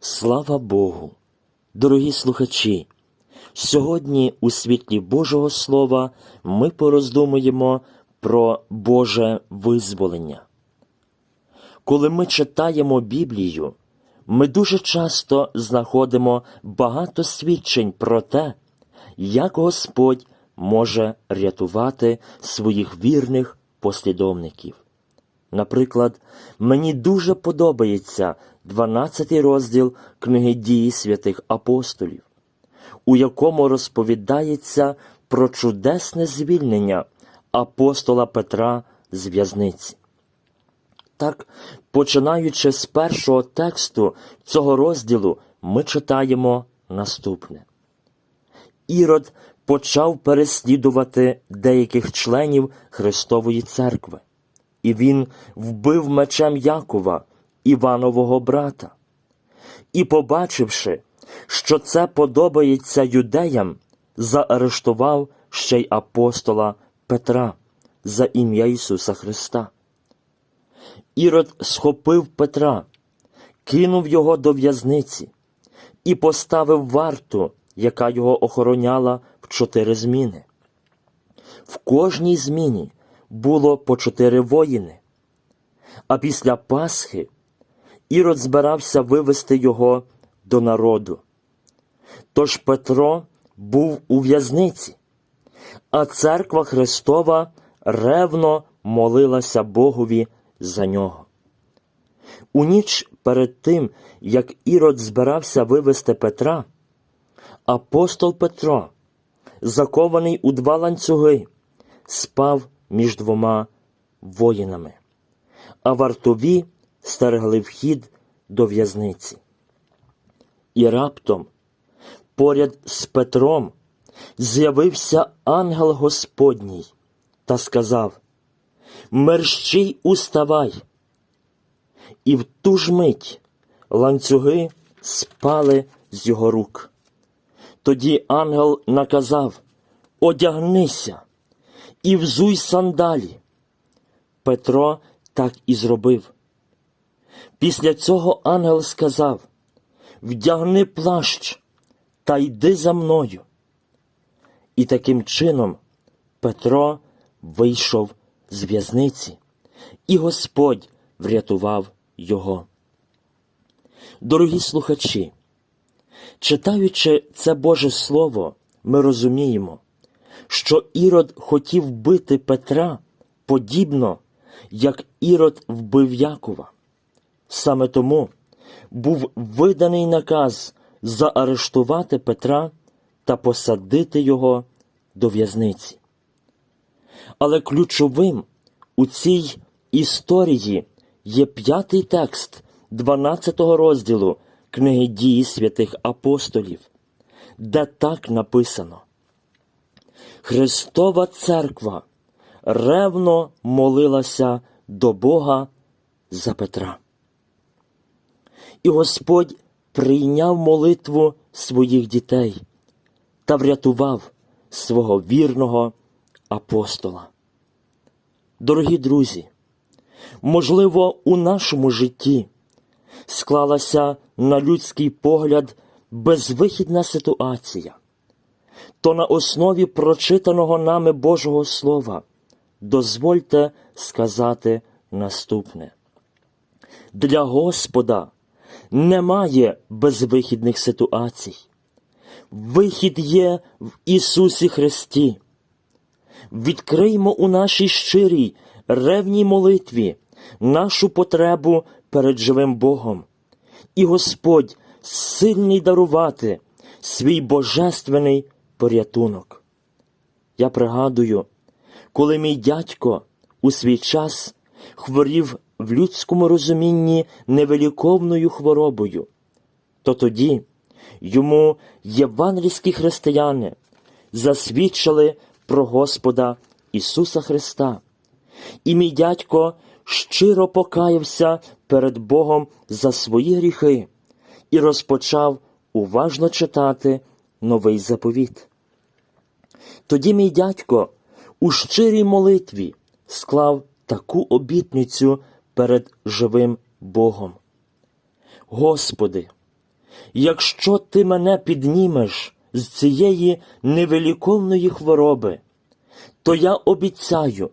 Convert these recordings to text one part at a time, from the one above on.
Слава Богу! Дорогі слухачі! Сьогодні у світлі Божого Слова ми пороздумуємо про Боже визволення. Коли ми читаємо Біблію, ми дуже часто знаходимо багато свідчень про те, як Господь може рятувати своїх вірних послідовників. Наприклад, мені дуже подобається 12 розділ книги дії святих апостолів, у якому розповідається про чудесне звільнення апостола Петра з в'язниці. Так, починаючи з першого тексту цього розділу, ми читаємо наступне. Ірод почав переслідувати деяких членів Христової церкви, і він вбив мечем Якова, Іванового брата. І, побачивши, що це подобається юдеям, заарештував ще й апостола Петра за ім'я Ісуса Христа. Ірод схопив Петра, кинув його до в'язниці і поставив варту, яка його охороняла в чотири зміни. В кожній зміні було по чотири воїни. А після Пасхи Ірод збирався вивести його до народу. Тож Петро був у в'язниці, а церква Христова ревно молилася Богові за нього. У ніч перед тим, як Ірод збирався вивести Петра, апостол Петро, закований у два ланцюги, спав між двома воїнами, а вартові стерегли вхід до в'язниці. І раптом, поряд з Петром, з'явився ангел Господній та сказав Мерщій уставай. І в ту ж мить ланцюги спали з його рук. Тоді ангел наказав Одягнися і взуй сандалі. Петро так і зробив. Після цього ангел сказав Вдягни плащ та йди за мною. І таким чином Петро вийшов з в'язниці, і Господь врятував його. Дорогі слухачі, читаючи це Боже Слово, ми розуміємо, що Ірод хотів бити Петра подібно, як Ірод вбив Якова. Саме тому був виданий наказ заарештувати Петра та посадити його до в'язниці. Але ключовим у цій історії є п'ятий текст 12 розділу книги дії святих апостолів, де так написано. Христова церква ревно молилася до Бога за Петра. І Господь прийняв молитву своїх дітей та врятував свого вірного апостола. Дорогі друзі, можливо, у нашому житті склалася на людський погляд безвихідна ситуація, то на основі прочитаного нами Божого Слова дозвольте сказати наступне. Для Господа немає безвихідних ситуацій. Вихід є в Ісусі Христі. Відкриймо у нашій щирій, ревній молитві нашу потребу перед живим Богом, і Господь сильний дарувати свій божественний порятунок. Я пригадую, коли мій дядько у свій час хворів в людському розумінні невеликовною хворобою, то тоді йому євангельські християни засвідчили про Господа Ісуса Христа, і мій дядько щиро покаявся перед Богом за свої гріхи і розпочав уважно читати новий заповіт. Тоді мій дядько у щирій молитві склав таку обітницю перед живим Богом. Господи, якщо ти мене піднімеш з цієї невеликовної хвороби, то я обіцяю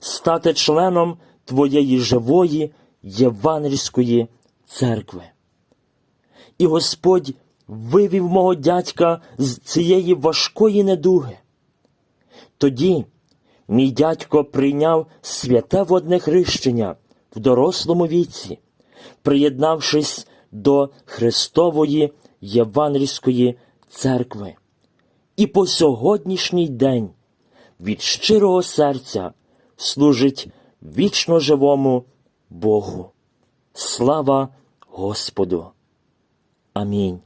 стати членом твоєї живої євангельської церкви. І Господь вивів мого дядька з цієї важкої недуги. Тоді мій дядько прийняв святе водне хрещення в дорослому віці, приєднавшись до Христової Євангельської церкви. І по сьогоднішній день від щирого серця служить вічно живому Богу. Слава Господу! Амінь.